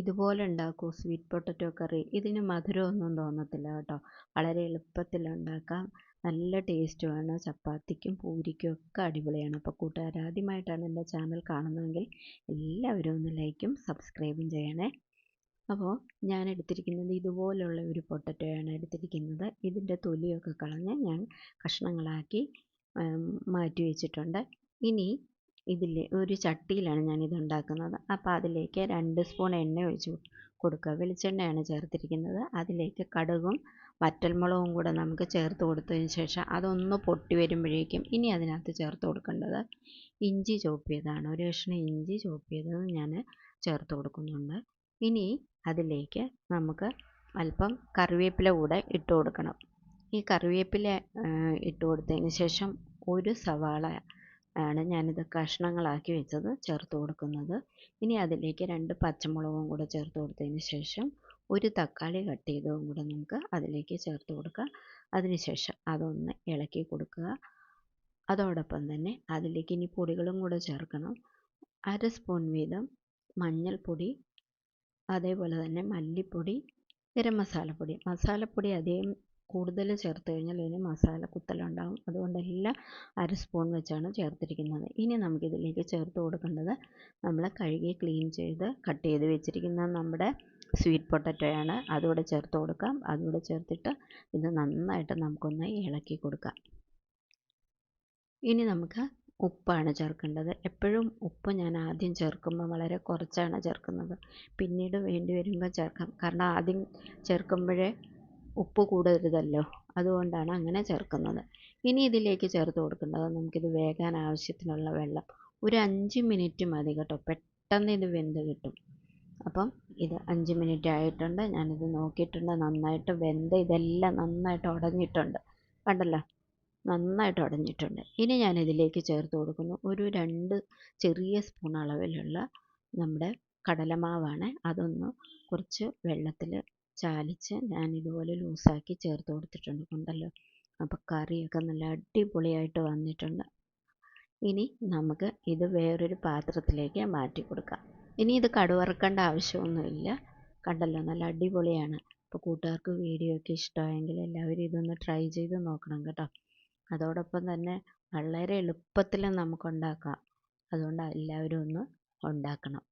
ഇതുപോലെ ഉണ്ടാക്കൂ sweet potato കറി ഇതിന് മധുരമൊന്നും തോന്നത്തില്ല കേട്ടോ. വളരെ എളുപ്പത്തിൽ ഉണ്ടാക്കാം. നല്ല ടേസ്റ്റുമാണ് ചപ്പാത്തിക്കും പൂരിക്കും ഒക്കെ അടിപൊളിയാണ്. അപ്പോൾ കൂട്ടുകാർ ആദ്യമായിട്ടാണ് എന്റെ ചാനൽ കാണുന്നതെങ്കിൽ എല്ലാവരും ഒന്ന് ലൈക്കും സബ്സ്ക്രൈബും ചെയ്യണേ. അപ്പോൾ ഞാൻ എടുത്തിരിക്കുന്നത് ഇതുപോലെയുള്ള ഒരു പൊട്ടറ്റോയാണ് എടുത്തിരിക്കുന്നത്. ഇതിന്റെ തൊലിയൊക്കെ കളഞ്ഞ് ഞാൻ കഷ്ണങ്ങളാക്കി മാറ്റി വെച്ചിട്ടുണ്ട്. ഇനി ഇതിൽ ഒരു ചട്ടിയിലാണ് ഞാനിത് ഉണ്ടാക്കുന്നത്. അപ്പോൾ അതിലേക്ക് രണ്ട് സ്പൂൺ എണ്ണ ഒഴിച്ച് കൊടുക്കുക. വെളിച്ചെണ്ണയാണ് ചേർത്തിരിക്കുന്നത്. അതിലേക്ക് കടുകും വറ്റൽമുളകും കൂടെ നമുക്ക് ചേർത്ത് കൊടുത്തതിന് ശേഷം അതൊന്ന് പൊട്ടി വരുമ്പോഴേക്കും ഇനി അതിനകത്ത് ചേർത്ത് കൊടുക്കേണ്ടത് ഇഞ്ചി ചോപ്പിയതാണ് ഒരു കഷ്ണം ഇഞ്ചി ചോപ്പിയത് ഞാൻ ചേർത്ത് കൊടുക്കുന്നുണ്ട്. ഇനി അതിലേക്ക് നമുക്ക് അല്പം കറിവേപ്പില കൂടെ ഇട്ട് കൊടുക്കണം. ഈ കറിവേപ്പില ഇട്ട് കൊടുത്തതിന് ശേഷം ഒരു സവാള ആണ് ഞാനിത് കഷ്ണങ്ങളാക്കി വെച്ചത് ചേർത്ത് കൊടുക്കുന്നത്. ഇനി അതിലേക്ക് രണ്ട് പച്ചമുളകും കൂടെ ചേർത്ത് കൊടുത്തതിന് ശേഷം ഒരു തക്കാളി കട്ട് ചെയ്തതും കൂടെ നമുക്ക് അതിലേക്ക് ചേർത്ത് കൊടുക്കുക അതിനുശേഷം അതൊന്ന് ഇളക്കി കൊടുക്കുക. അതോടൊപ്പം തന്നെ അതിലേക്ക് ഇനി പൊടികളും കൂടെ ചേർക്കണം. അര സ്പൂൺ വീതം മഞ്ഞൾപ്പൊടി അതേപോലെ തന്നെ മല്ലിപ്പൊടി ഗരം മസാലപ്പൊടി. മസാലപ്പൊടി അധികം കൂടുതൽ ചേർത്ത് കഴിഞ്ഞാൽ ഇതിന് മസാല കുത്തലുണ്ടാകും അതുകൊണ്ടെല്ലാം അര സ്പൂൺ വെച്ചാണ് ചേർത്തിരിക്കുന്നത്. ഇനി നമുക്കിതിലേക്ക് ചേർത്ത് കൊടുക്കേണ്ടത് നമ്മൾ കഴുകി ക്ലീൻ ചെയ്ത് കട്ട് ചെയ്ത് വെച്ചിരിക്കുന്ന നമ്മുടെ സ്വീറ്റ് പൊട്ടറ്റോയാണ് അതുകൂടെ ചേർത്ത് കൊടുക്കാം. അതുകൂടെ ചേർത്തിട്ട് ഇത് നന്നായിട്ട് നമുക്കൊന്ന് ഇളക്കി കൊടുക്കാം. ഇനി നമുക്ക് ഉപ്പാണ് ചേർക്കേണ്ടത്. എപ്പോഴും ഉപ്പ് ഞാൻ ആദ്യം ചേർക്കുമ്പോൾ വളരെ കുറച്ചാണ് ചേർക്കുന്നത്. പിന്നീട് വേണ്ടി വരുമ്പോൾ ചേർക്കാം. കാരണം ആദ്യം ചേർക്കുമ്പോഴേ ഉപ്പ് കൂടരുതല്ലോ അതുകൊണ്ടാണ് അങ്ങനെ ചേർക്കുന്നത്. ഇനി ഇതിലേക്ക് ചേർത്ത് കൊടുക്കേണ്ടത് നമുക്കിത് വേകാൻ ആവശ്യത്തിനുള്ള വെള്ളം. ഒരു അഞ്ച് മിനിറ്റ് മതി കേട്ടോ. പെട്ടെന്ന് ഇത് വെന്ത് കിട്ടും. അപ്പം ഇത് അഞ്ച് മിനിറ്റ് ആയിട്ടുണ്ട്. ഞാനിത് നോക്കിയിട്ടുണ്ട്. നന്നായിട്ട് വെന്ത് ഇതെല്ലാം നന്നായിട്ട് ഉടഞ്ഞിട്ടുണ്ട്. കണ്ടല്ലോ? നന്നായിട്ട് ഉടഞ്ഞിട്ടുണ്ട്. ഇനി ഞാൻ ഇതിലേക്ക് ചേർത്ത് കൊടുക്കുന്നു. ഒരു രണ്ട് ചെറിയ സ്പൂൺ അളവിലുള്ള നമ്മുടെ കടലമാവാണ്. അതൊന്ന് കുറച്ച് വെള്ളത്തിൽ ചാലിച്ച് ഞാൻ ഇതുപോലെ ലൂസാക്കി ചേർത്ത് കൊടുത്തിട്ടുണ്ട് കണ്ടല്ലോ. അപ്പോൾ കറിയൊക്കെ നല്ല അടിപൊളിയായിട്ട് വന്നിട്ടുണ്ട്. ഇനി നമുക്ക് ഇത് വേറൊരു പാത്രത്തിലേക്ക് മാറ്റി കൊടുക്കാം. ഇനി ഇത് കടുവറക്കേണ്ട ആവശ്യമൊന്നുമില്ല. കണ്ടല്ലോ നല്ല അടിപൊളിയാണ്. അപ്പോൾ കൂട്ടുകാർക്ക് വീഡിയോ ഒക്കെ ഇഷ്ടമായെങ്കിൽ എല്ലാവരും ഇതൊന്ന് ട്രൈ ചെയ്ത് നോക്കണം കേട്ടോ. അതോടൊപ്പം തന്നെ വളരെ എളുപ്പത്തിൽ നമുക്ക് ഉണ്ടാക്കാം. അതുകൊണ്ട് എല്ലാവരും ഒന്ന് ഉണ്ടാക്കണം.